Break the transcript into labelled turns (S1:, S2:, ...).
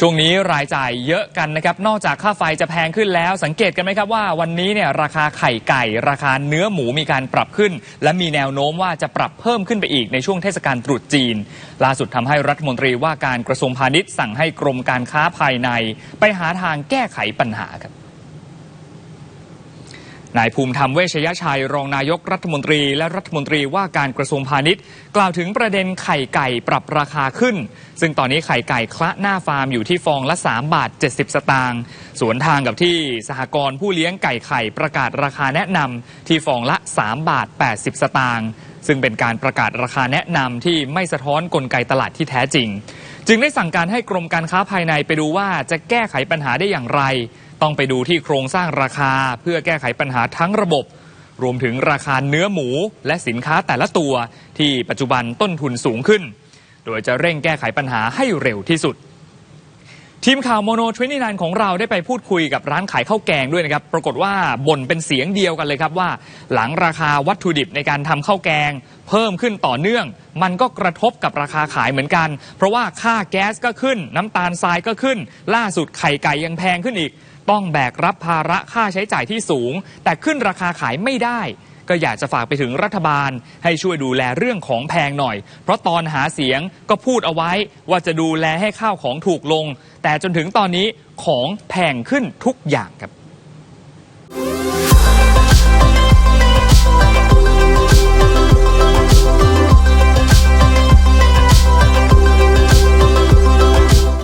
S1: ช่วงนี้รายจ่ายเยอะกันนะครับ นอกจากค่าไฟจะแพงขึ้นแล้ว สังเกตกันไหมครับว่าวันนี้เนี่ยราคาไข่ไก่ ราคาเนื้อหมูมีการปรับขึ้น และมีแนวโน้มว่าจะปรับเพิ่มขึ้นไปอีกในช่วงเทศกาลตรุษจีน ล่าสุดทำให้รัฐมนตรีว่าการกระทรวงพาณิชย์สั่งให้กรมการค้าภายใน ไปหาทางแก้ไขปัญหาครับ นายภูมิธรรมเวชยชัย รองนายกรัฐมนตรี และรัฐมนตรีว่าการกระทรวงพาณิชย์ กล่าวถึงประเด็นไข่ไก่ปรับราคาขึ้น ซึ่งตอนนี้ไข่ไก่คละหน้าฟาร์มอยู่ที่ฟองละ 3 บาท 70 สตางค์สวนทางกับที่สหกรณ์ผู้เลี้ยงไก่ไข่ประกาศราคาแนะนำที่ฟองละ 3 บาท 80 สตางค์ซึ่งเป็นการประกาศราคาแนะนำที่ไม่สะท้อนกลไกตลาดที่แท้จริง จึงได้สั่งการให้กรมการค้าภายในไปดูว่าจะแก้ไขปัญหาได้อย่างไร ต้องไปดูที่โครงสร้างราคา เพื่อแก้ไขปัญหาทั้งระบบ รวมถึงราคาเนื้อหมู และสินค้าแต่ละตัว ที่ปัจจุบันต้นทุนสูงขึ้น โดยจะเร่งแก้ไขปัญหาให้เร็วที่สุด ทีมข่าวโมโนทวนนของเราได้ไปพูดคุยกับร้านขายข้าวแกงด้วยนะครับ ปรากฏว่าบ่นเป็นเสียงเดียวกันเลยครับว่า หลังราคาวัตถุดิบในการทำข้าวแกง เพิ่มขึ้นต่อเนื่อง มันก็กระทบกับราคาขายเหมือนกัน เพราะว่าค่าแก๊สก็ขึ้น น้ำตาลทรายก็ขึ้น ล่าสุดไข่ไก่ยังแพงขึ้นอีก ต้องแบกรับภาระค่าใช้จ่ายที่สูง แต่ขึ้นราคาขายไม่ได้ ก็อยากจะฝากไปถึงรัฐบาล ให้ช่วยดูแลเรื่องของแพงหน่อย เพราะตอนหาเสียงก็พูดเอาไว้ว่าจะดูแลให้ข้าวของถูกลง แต่จนถึงตอนนี้ของแพงขึ้นทุกอย่างครับ